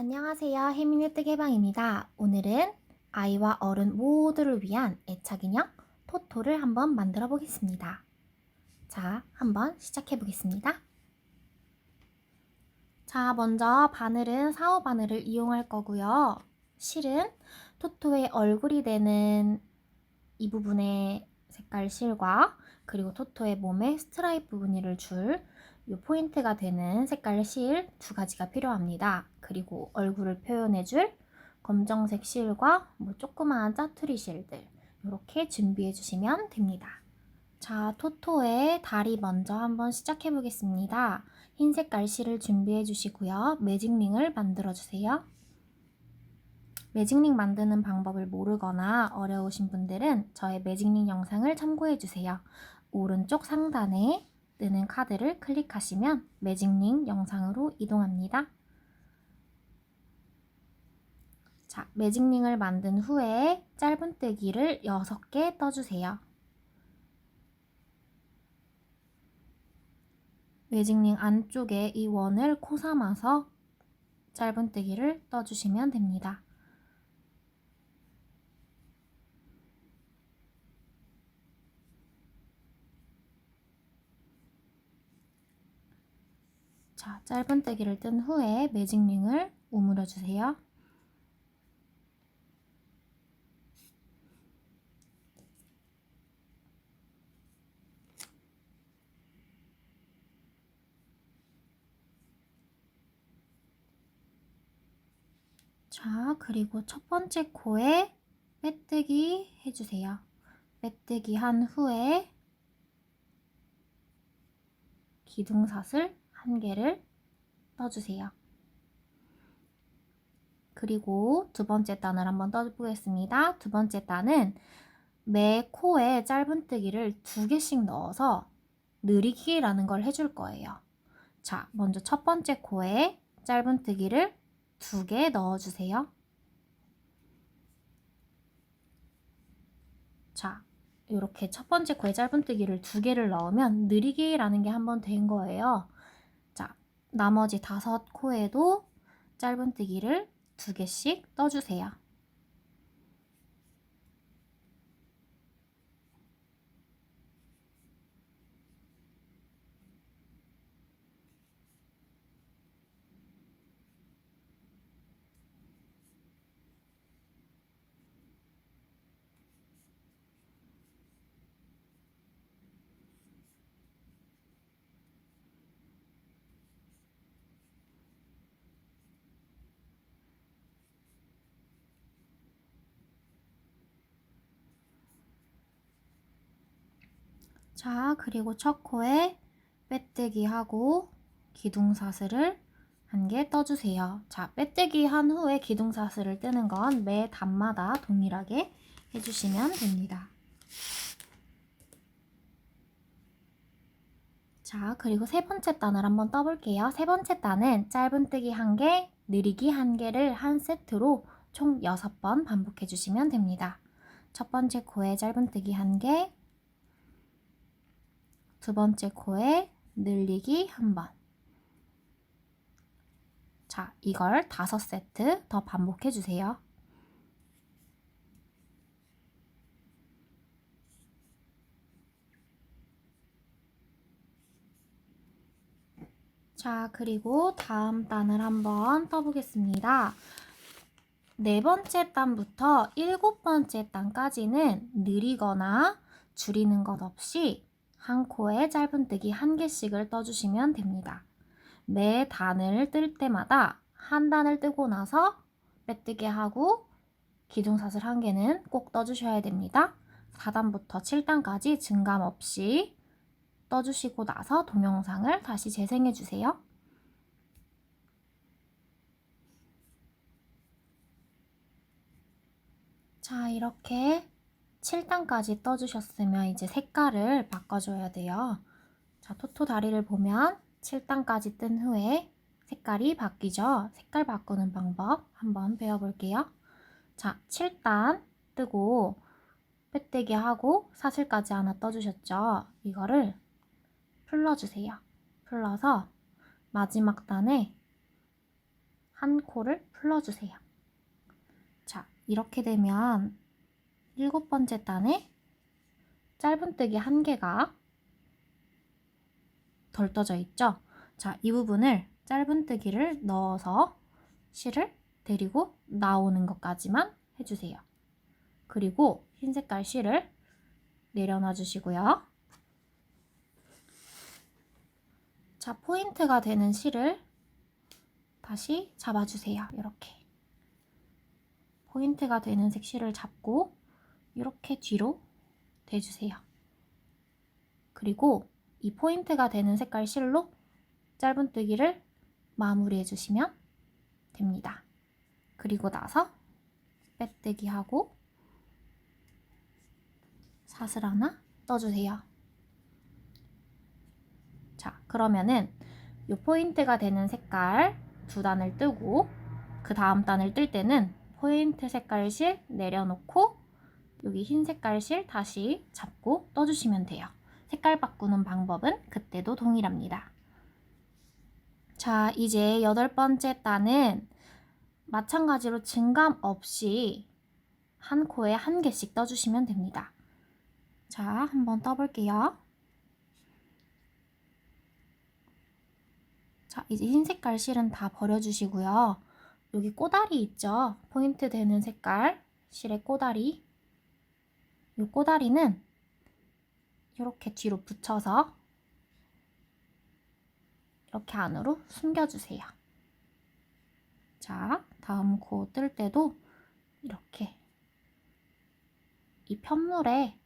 안녕하세요. 해민네트 개방입니다. 오늘은 아이와 어른 모두를 위한 애착 인형 토토를 한번 만들어 보겠습니다. 자, 한번 시작해 보겠습니다. 자, 먼저 바늘은 사오 바늘을 이용할 거고요. 실은 토토의 얼굴이 되는 이 부분의 색깔 실과 그리고 토토의 몸에 스트라이프 무늬를 줄이 포인트가 되는 색깔 실 두 가지가 필요합니다. 그리고 얼굴을 표현해줄 검정색 실과 뭐 조그마한 짜투리 실들 이렇게 준비해 주시면 됩니다. 자, 토토의 다리 먼저 한번 시작해 보겠습니다. 흰 색깔 실을 준비해 주시고요. 매직링을 만들어 주세요. 매직링 만드는 방법을 모르거나 어려우신 분들은 저의 매직링 영상을 참고해 주세요. 오른쪽 상단에 뜨는 카드를 클릭하시면 매직링 영상으로 이동합니다. 자, 매직링을 만든 후에 짧은뜨기를 6개 떠주세요. 매직링 안쪽에 이 원을 코 삼아서 짧은뜨기를 떠주시면 됩니다. 자, 짧은뜨기를 뜬 후에 매직링을 오므려 주세요. 자, 그리고 첫 번째 코에 빼뜨기 해주세요. 빼뜨기 한 후에 기둥사슬 한 개를 떠주세요. 그리고 두 번째 단을 한번 떠보겠습니다. 두 번째 단은 매 코에 짧은뜨기를 두 개씩 넣어서 느리기라는 걸 해줄 거예요. 자, 먼저 첫 번째 코에 짧은뜨기를 두 개 넣어주세요. 자, 이렇게 첫 번째 코에 짧은뜨기를 두 개를 넣으면 느리기라는 게 한번 된 거예요. 자, 나머지 다섯 코에도 짧은뜨기를 두 개씩 떠주세요. 자, 그리고 첫 코에 빼뜨기 하고 기둥사슬을 한 개 떠주세요. 자, 빼뜨기 한 후에 기둥사슬을 뜨는 건 매 단마다 동일하게 해주시면 됩니다. 자, 그리고 세 번째 단을 한번 떠볼게요. 세 번째 단은 짧은뜨기 한 개, 느리기 한 개를 한 세트로 총 6번 반복해 주시면 됩니다. 첫 번째 코에 짧은뜨기 한 개, 두 번째 코에 늘리기 한 번. 자, 이걸 다섯 세트 더 반복해 주세요. 자, 그리고 다음 단을 한번 떠보겠습니다. 네 번째 단부터 일곱 번째 단까지는 느리거나 줄이는 것 없이 한 코에 짧은뜨기 한 개씩을 떠주시면 됩니다. 매 단을 뜰 때마다 한 단을 뜨고 나서 빼뜨기 하고 기둥사슬 한 개는 꼭 떠주셔야 됩니다. 4단부터 7단까지 증감 없이 떠주시고 나서 동영상을 다시 재생해 주세요. 자, 이렇게 7단까지 떠주셨으면 이제 색깔을 바꿔줘야 돼요. 자, 토토 다리를 보면 7단까지 뜬 후에 색깔이 바뀌죠. 색깔 바꾸는 방법 한번 배워볼게요. 자, 7단 뜨고 빼뜨기 하고 사슬까지 하나 떠주셨죠. 이거를 풀러주세요. 풀러서 마지막 단에 한 코를 풀러주세요. 자, 이렇게 되면 일곱 번째 단에 짧은뜨기 한 개가 덜 떠져 있죠? 자, 이 부분을 짧은뜨기를 넣어서 실을 데리고 나오는 것까지만 해주세요. 그리고 흰 색깔 실을 내려놔 주시고요. 자, 포인트가 되는 실을 다시 잡아주세요. 이렇게. 포인트가 되는 색실을 잡고 이렇게 뒤로 대주세요. 그리고 이 포인트가 되는 색깔 실로 짧은뜨기를 마무리해 주시면 됩니다. 그리고 나서 빼뜨기 하고 사슬 하나 떠주세요. 자, 그러면은 이 포인트가 되는 색깔 두 단을 뜨고 그 다음 단을 뜰 때는 포인트 색깔 실 내려놓고 여기 흰 색깔 실 다시 잡고 떠주시면 돼요. 색깔 바꾸는 방법은 그때도 동일합니다. 자, 이제 여덟 번째 단은 마찬가지로 증감 없이 한 코에 한 개씩 떠주시면 됩니다. 자, 한번 떠볼게요. 자, 이제 흰 색깔 실은 다 버려주시고요. 여기 꼬다리 있죠? 포인트 되는 색깔 실의 꼬다리. 이 꼬다리는 이렇게 뒤로 붙여서 이렇게 안으로 숨겨주세요. 자, 다음 코 뜰 때도 이렇게 이 편물에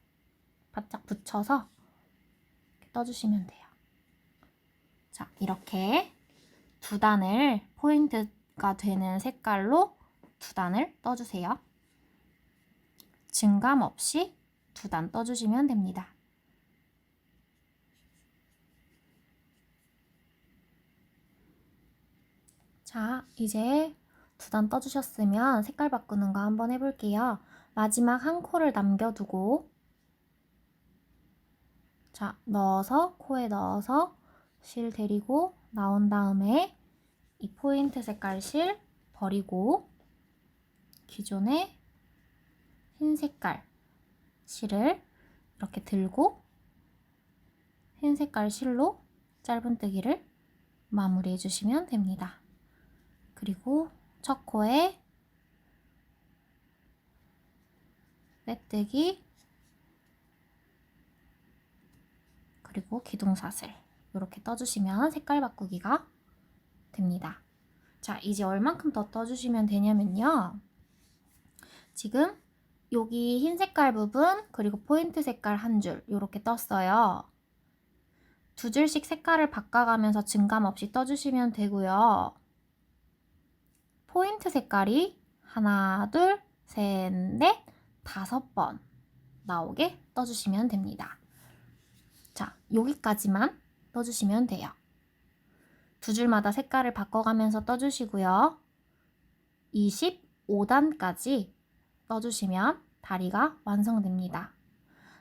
바짝 붙여서 떠주시면 돼요. 자, 이렇게 두 단을 포인트가 되는 색깔로 두 단을 떠주세요. 증감 없이 두 단 떠주시면 됩니다. 자, 이제 두 단 떠주셨으면 색깔 바꾸는 거 한번 해볼게요. 마지막 한 코를 남겨두고 자, 넣어서 코에 넣어서 실 데리고 나온 다음에 이 포인트 색깔 실 버리고 기존의 흰 색깔 실을 이렇게 들고 흰 색깔 실로 짧은뜨기를 마무리해 주시면 됩니다. 그리고 첫 코에 빼뜨기 그리고 기둥사슬 이렇게 떠주시면 색깔 바꾸기가 됩니다. 자, 이제 얼만큼 더 떠주시면 되냐면요. 지금 여기 흰 색깔 부분 그리고 포인트 색깔 한 줄 이렇게 떴어요. 두 줄씩 색깔을 바꿔가면서 증감 없이 떠주시면 되고요. 포인트 색깔이 하나, 둘, 셋, 넷, 다섯 번 나오게 떠주시면 됩니다. 자, 여기까지만 떠주시면 돼요. 두 줄마다 색깔을 바꿔가면서 떠주시고요. 25단까지 떠주시면 다리가 완성됩니다.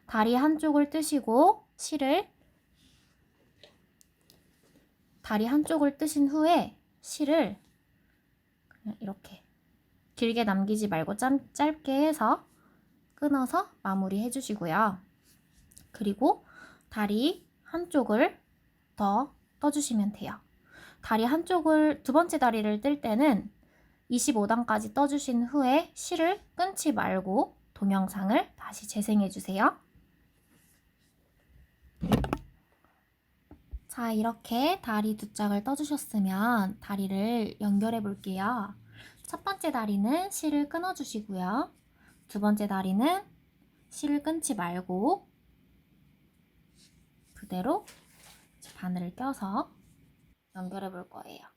다리 한쪽을 뜨시고 실을 다리 한쪽을 뜨신 후에 실을 이렇게 길게 남기지 말고 짬, 짧게 해서 끊어서 마무리 해주시고요. 그리고 다리 한쪽을 더 떠주시면 돼요. 다리 한쪽을 두 번째 다리를 뜰 때는 25단까지 떠주신 후에 실을 끊지 말고 동영상을 다시 재생해 주세요. 자, 이렇게 다리 두 짝을 떠주셨으면 다리를 연결해 볼게요. 첫 번째 다리는 실을 끊어 주시고요. 두 번째 다리는 실을 끊지 말고 그대로 바늘을 껴서 연결해 볼 거예요.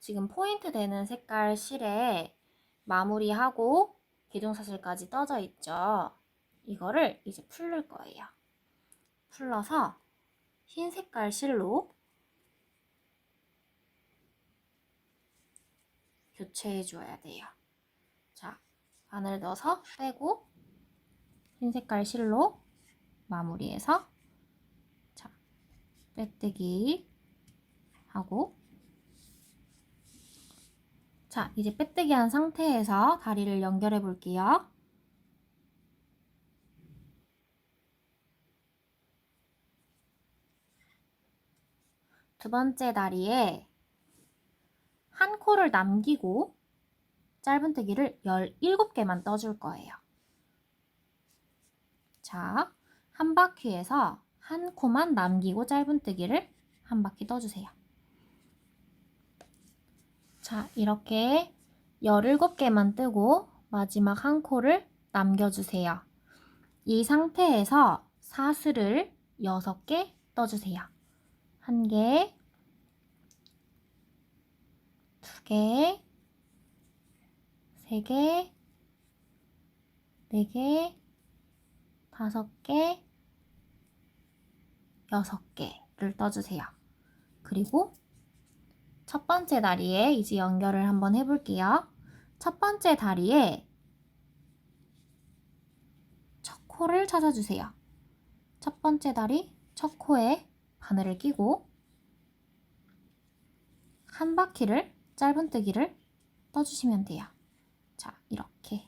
자, 지금 포인트 되는 색깔 실에 마무리하고 기둥사슬까지 떠져 있죠. 이거를 이제 풀릴 거예요. 풀러서 흰 색깔 실로 교체해 줘야 돼요. 자, 바늘 넣어서 빼고 흰 색깔 실로 마무리해서 자, 빼뜨기 하고 자, 이제 빼뜨기 한 상태에서 다리를 연결해 볼게요. 두 번째 다리에 한 코를 남기고 짧은뜨기를 17개만 떠줄 거예요. 자, 한 바퀴에서 한 코만 남기고 짧은뜨기를 한 바퀴 떠주세요. 자, 이렇게 17개만 뜨고 마지막 한 코를 남겨주세요. 이 상태에서 사슬을 6개 떠주세요. 한 개, 두 개, 세 개, 네 개, 다섯 개, 여섯 개를 떠주세요. 그리고 첫 번째 다리에 이제 연결을 한번 해볼게요. 첫 번째 다리에 첫 코를 찾아주세요. 첫 번째 다리 첫 코에 바늘을 끼고 한 바퀴를 짧은뜨기를 떠주시면 돼요. 자, 이렇게.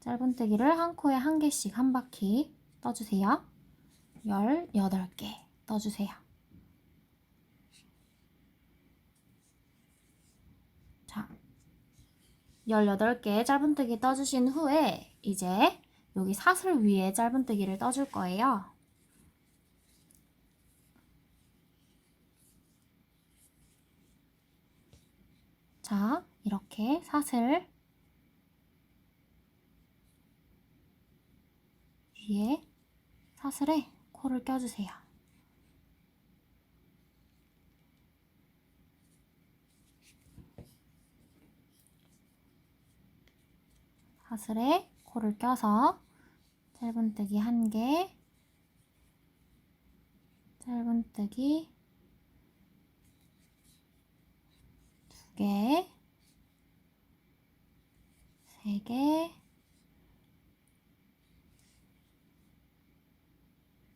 짧은뜨기를 한 코에 한 개씩 한 바퀴 떠주세요. 18개 떠주세요. 자, 18개 짧은뜨기 떠주신 후에 이제 여기 사슬 위에 짧은뜨기를 떠줄 거예요. 자, 이렇게 사슬 위에 사슬에 코를 껴주세요. 사슬에 코를 껴서 짧은뜨기 한 개, 짧은뜨기 두 개, 세 개,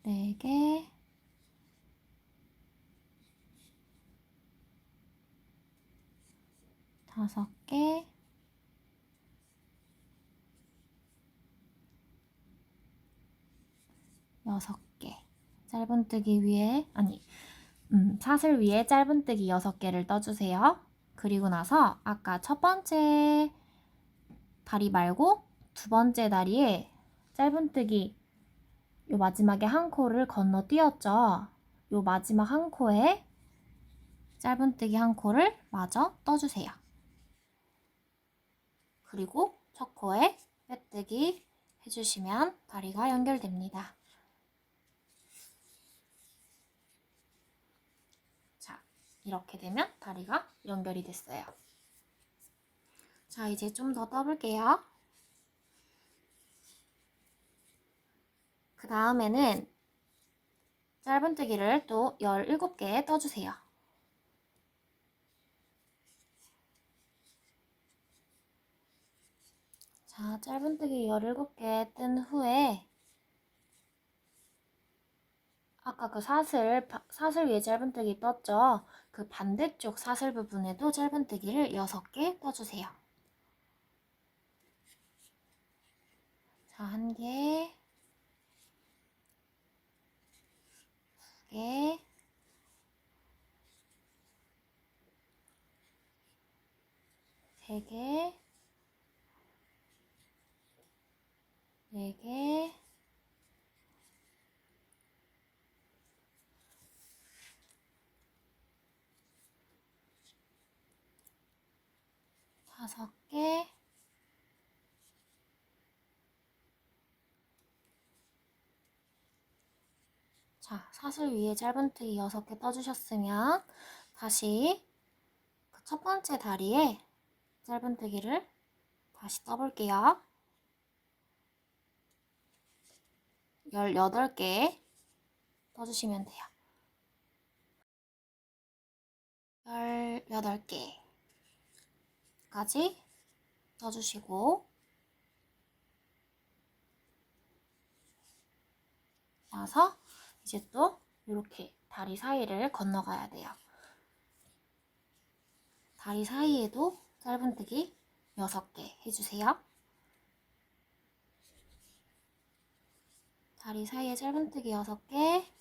네 개, 다섯 개, 여섯 개. 짧은뜨기 위에 아니 음, 사슬 위에 짧은뜨기 여섯 개를 떠주세요. 그리고 나서 아까 첫 번째 다리 말고 두 번째 다리에 짧은뜨기 요 마지막에 한 코를 건너뛰었죠. 요 마지막 한 코에 짧은뜨기 한 코를 마저 떠주세요. 그리고 첫 코에 빼뜨기 해주시면 다리가 연결됩니다. 자, 이렇게 되면 다리가 연결이 됐어요. 자, 이제 좀 더 떠볼게요. 그 다음에는 짧은뜨기를 또 17개 떠주세요. 자, 짧은뜨기 17개 뜬 후에 아까 그 사슬, 바- 사슬 위에 짧은뜨기 떴죠? 그 반대쪽 사슬 부분에도 짧은뜨기를 6개 떠주세요. 자, 한 개, 두 개, 세 개, 네 개, 다섯 개, 자, 사슬 위에 짧은뜨기 6개 떠주셨으면 다시 그 첫 번째 다리에 짧은뜨기를 다시 떠볼게요. 18개 떠주시면 돼요. 18개까지 떠주시고 나서 이제 또 이렇게 다리 사이를 건너가야 돼요. 다리 사이에도 짧은뜨기 6개 해주세요. 다리 사이에 짧은뜨기 6개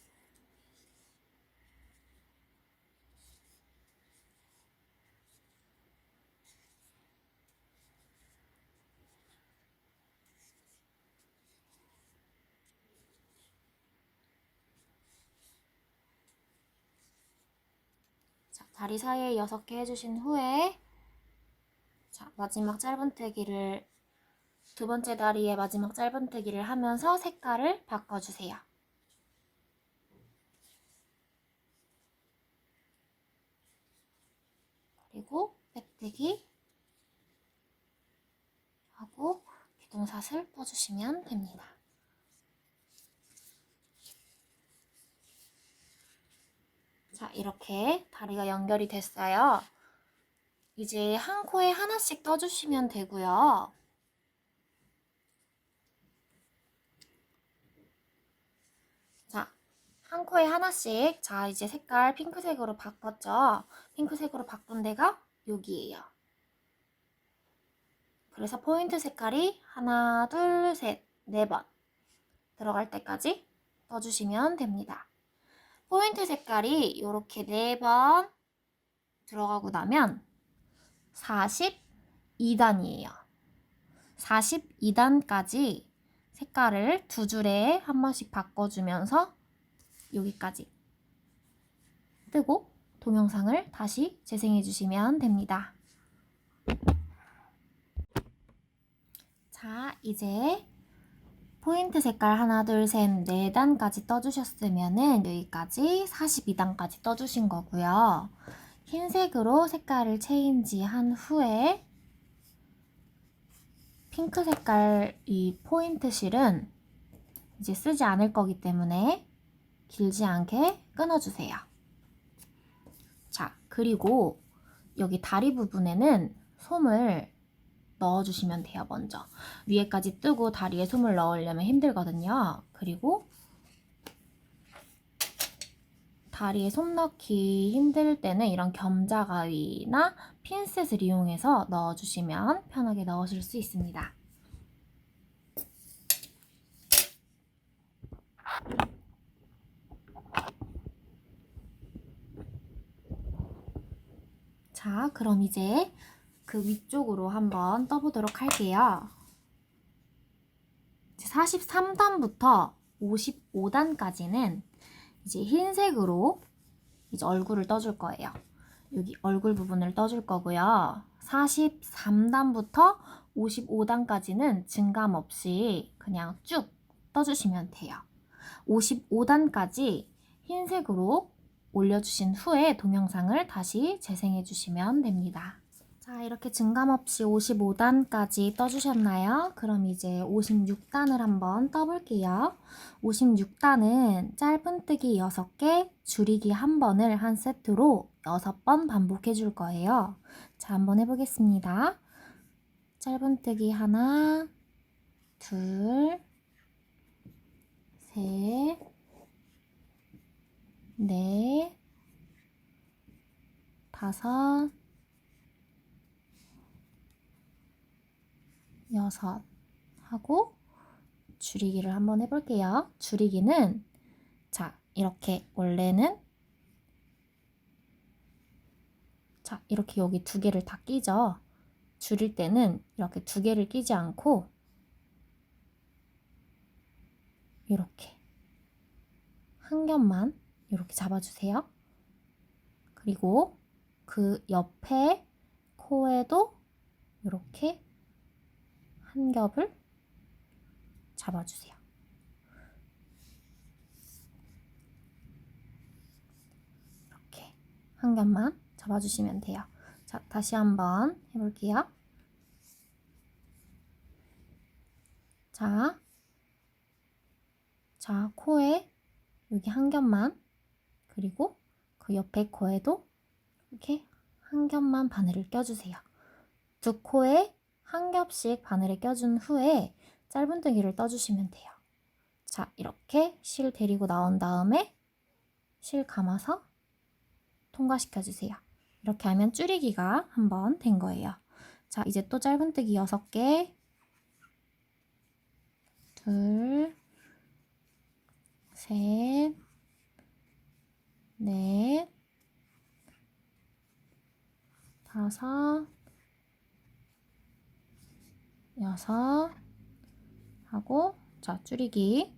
자, 다리 사이에 6개 해주신 후에 자, 마지막 짧은뜨기를 두 번째 다리에 마지막 짧은뜨기를 하면서 색깔을 바꿔주세요. 그리고 빼뜨기 하고 비동사슬 떠주시면 됩니다. 자, 이렇게 다리가 연결이 됐어요. 이제 한 코에 하나씩 떠주시면 되고요. 자, 한 코에 하나씩. 자, 이제 색깔 핑크색으로 바꿨죠? 핑크색으로 바꾼 데가 여기예요. 그래서 포인트 색깔이 하나, 둘, 셋, 네 번 들어갈 때까지 떠주시면 됩니다. 포인트 색깔이 이렇게 네 번 들어가고 나면 42단이에요. 42단까지 색깔을 두 줄에 한 번씩 바꿔주면서 여기까지 뜨고 동영상을 다시 재생해 주시면 됩니다. 자, 이제 포인트 색깔 하나, 둘, 셋, 네 단까지 떠주셨으면은 여기까지 42단까지 떠주신 거고요. 흰색으로 색깔을 체인지 한 후에 핑크 색깔 이 포인트 실은 이제 쓰지 않을 거기 때문에 길지 않게 끊어주세요. 자, 그리고 여기 다리 부분에는 솜을 넣어주시면 돼요, 먼저. 위에까지 뜨고 다리에 솜을 넣으려면 힘들거든요. 그리고 다리에 솜 넣기 힘들 때는 이런 겸자가위나 핀셋을 이용해서 넣어주시면 편하게 넣으실 수 있습니다. 자, 그럼 이제 그 위쪽으로 한번 떠보도록 할게요. 43단부터 55단까지는 이제 흰색으로 이제 얼굴을 떠줄 거예요. 여기 얼굴 부분을 떠줄 거고요. 43단부터 55단까지는 증감 없이 그냥 쭉 떠주시면 돼요. 55단까지 흰색으로 올려주신 후에 동영상을 다시 재생해 주시면 됩니다. 자, 이렇게 증감 없이 55단까지 떠주셨나요? 그럼 이제 56단을 한번 떠볼게요. 56단은 짧은뜨기 6개, 줄이기 1번을 한 세트로 6번 반복해 줄 거예요. 자, 한번 해보겠습니다. 짧은뜨기 하나, 둘, 셋, 넷, 다섯, 여섯 하고 줄이기를 한번 해볼게요. 줄이기는 자 이렇게 원래는 자 이렇게 여기 두 개를 다 끼죠. 줄일 때는 이렇게 두 개를 끼지 않고 이렇게 한 겹만 이렇게 잡아주세요. 그리고 그 옆에 코에도 이렇게 한 겹을 잡아주세요. 이렇게 한 겹만 잡아주시면 돼요. 자, 다시 한번 해볼게요. 자, 자, 코에 여기 한 겹만 그리고 그 옆에 코에도 이렇게 한 겹만 바늘을 껴주세요. 두 코에 한 겹씩 바늘에 껴준 후에 짧은뜨기를 떠주시면 돼요. 자, 이렇게 실 데리고 나온 다음에 실 감아서 통과시켜 주세요. 이렇게 하면 줄이기가 한번 된 거예요. 자, 이제 또 짧은뜨기 6개. 둘, 셋, 넷, 다섯, 여섯 하고 자, 줄이기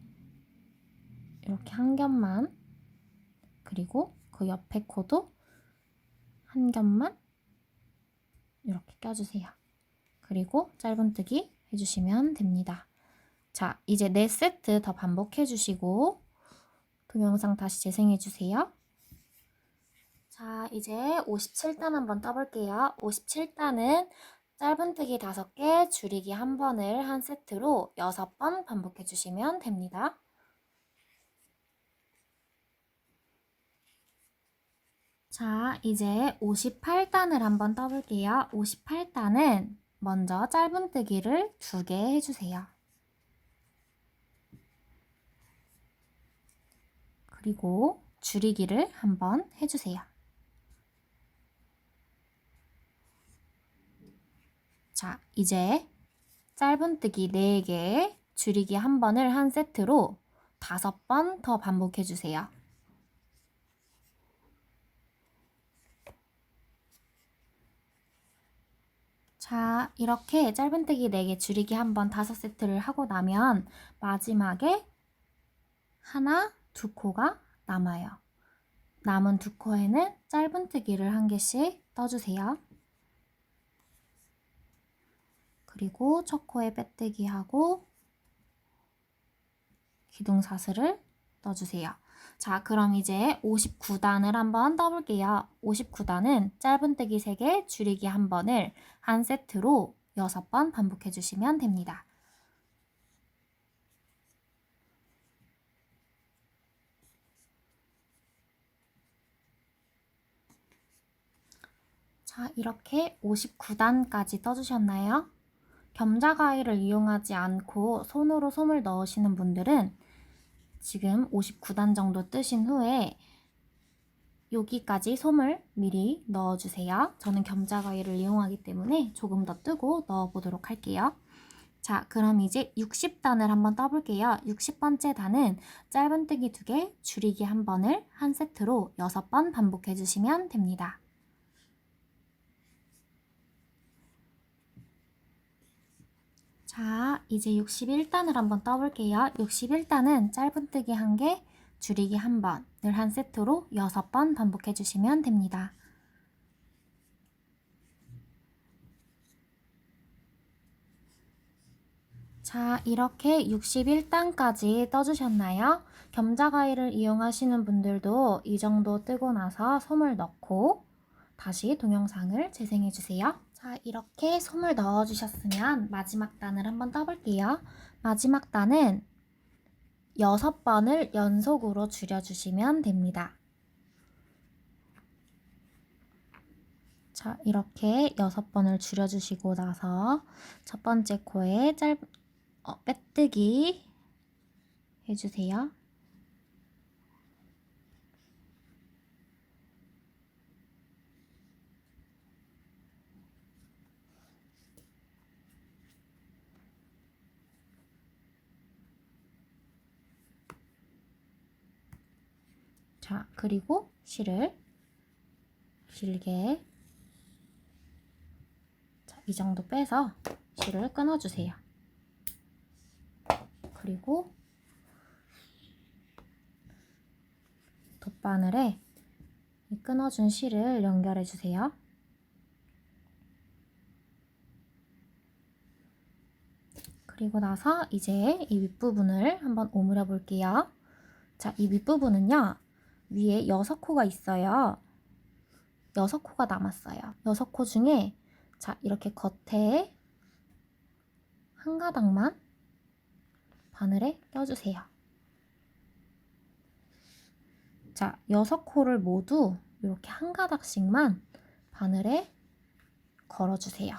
이렇게 한 겹만 그리고 그 옆에 코도 한 겹만 이렇게 껴주세요. 그리고 짧은뜨기 해주시면 됩니다. 자, 이제 네 세트 더 반복해 주시고 동영상 다시 재생해 주세요. 자, 이제 57단 한번 떠볼게요. 57단은 짧은뜨기 5개, 줄이기 1번을 한 세트로 6번 반복해 주시면 됩니다. 자, 이제 58단을 한번 떠볼게요. 58단은 먼저 짧은뜨기를 2개 해주세요. 그리고 줄이기를 한번 해주세요. 자, 이제 짧은뜨기 4개, 줄이기 한 번을 한 세트로 5번 더 반복해 주세요. 자, 이렇게 짧은뜨기 4개, 줄이기 한번 5세트를 하고 나면 마지막에 하나, 두 코가 남아요. 남은 두 코에는 짧은뜨기를 한 개씩 떠주세요. 그리고 첫 코에 빼뜨기 하고 기둥사슬을 떠주세요. 자, 그럼 이제 59단을 한번 떠볼게요. 59단은 짧은뜨기 3개, 줄이기 1번을 한 세트로 6번 반복해 주시면 됩니다. 자, 이렇게 59단까지 떠주셨나요? 겸자 가위를 이용하지 않고 손으로 솜을 넣으시는 분들은 지금 59단 정도 뜨신 후에 여기까지 솜을 미리 넣어주세요. 저는 겸자 가위를 이용하기 때문에 조금 더 뜨고 넣어보도록 할게요. 자, 그럼 이제 60단을 한번 떠볼게요. 60번째 단은 짧은뜨기 2개, 줄이기 1번을 한 세트로 6번 반복해 주시면 됩니다. 자, 이제 61단을 한번 떠볼게요. 61단은 짧은뜨기 1개, 줄이기 1번, 늘 한 세트로 6번 반복해 주시면 됩니다. 자, 이렇게 61단까지 떠주셨나요? 겸자가위를 이용하시는 분들도 이 정도 뜨고 나서 솜을 넣고 다시 동영상을 재생해 주세요. 자, 이렇게 솜을 넣어주셨으면 마지막 단을 한번 떠볼게요. 마지막 단은 6번을 연속으로 줄여주시면 됩니다. 자, 이렇게 6번을 줄여주시고 나서 첫 번째 코에 짧, 어, 빼뜨기 해주세요. 자, 그리고 실을 길게 자, 이 정도 빼서 실을 끊어주세요. 그리고 돗바늘에 이 끊어준 실을 연결해 주세요. 그리고 나서 이제 이 윗부분을 한번 오므려 볼게요. 자, 이 윗부분은요. 위에 여섯 코가 있어요. 여섯 코가 남았어요. 여섯 코 중에 자 이렇게 겉에 한 가닥만 바늘에 껴주세요. 자 여섯 코를 모두 이렇게 한 가닥씩만 바늘에 걸어주세요.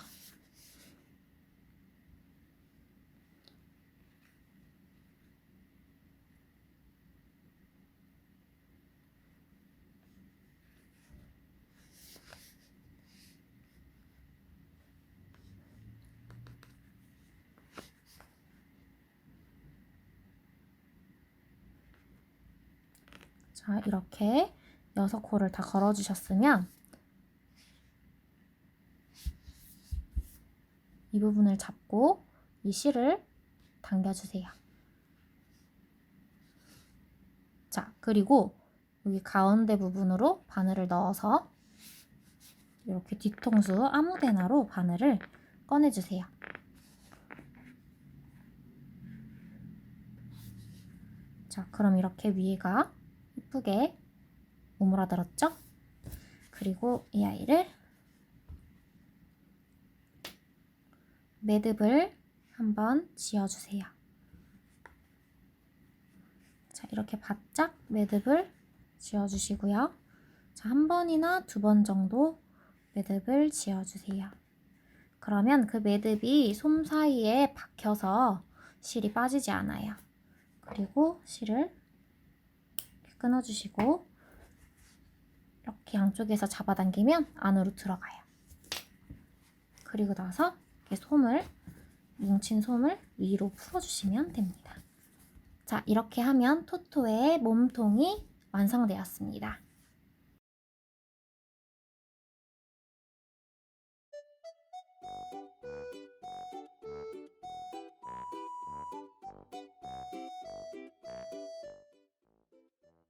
자, 이렇게 여섯 코를 다 걸어주셨으면 이 부분을 잡고 이 실을 당겨주세요. 자, 그리고 여기 가운데 부분으로 바늘을 넣어서 이렇게 뒤통수 아무데나로 바늘을 꺼내주세요. 자, 그럼 이렇게 위에가 이쁘게 오므라들었죠? 그리고 이 아이를 매듭을 한번 지어주세요. 자, 이렇게 바짝 매듭을 지어주시고요. 자, 한 번이나 두 번 정도 매듭을 지어주세요. 그러면 그 매듭이 솜 사이에 박혀서 실이 빠지지 않아요. 그리고 실을 끊어주시고 이렇게 양쪽에서 잡아당기면 안으로 들어가요. 그리고 나서 솜을 뭉친 솜을 위로 풀어주시면 됩니다. 자, 이렇게 하면 토토의 몸통이 완성되었습니다.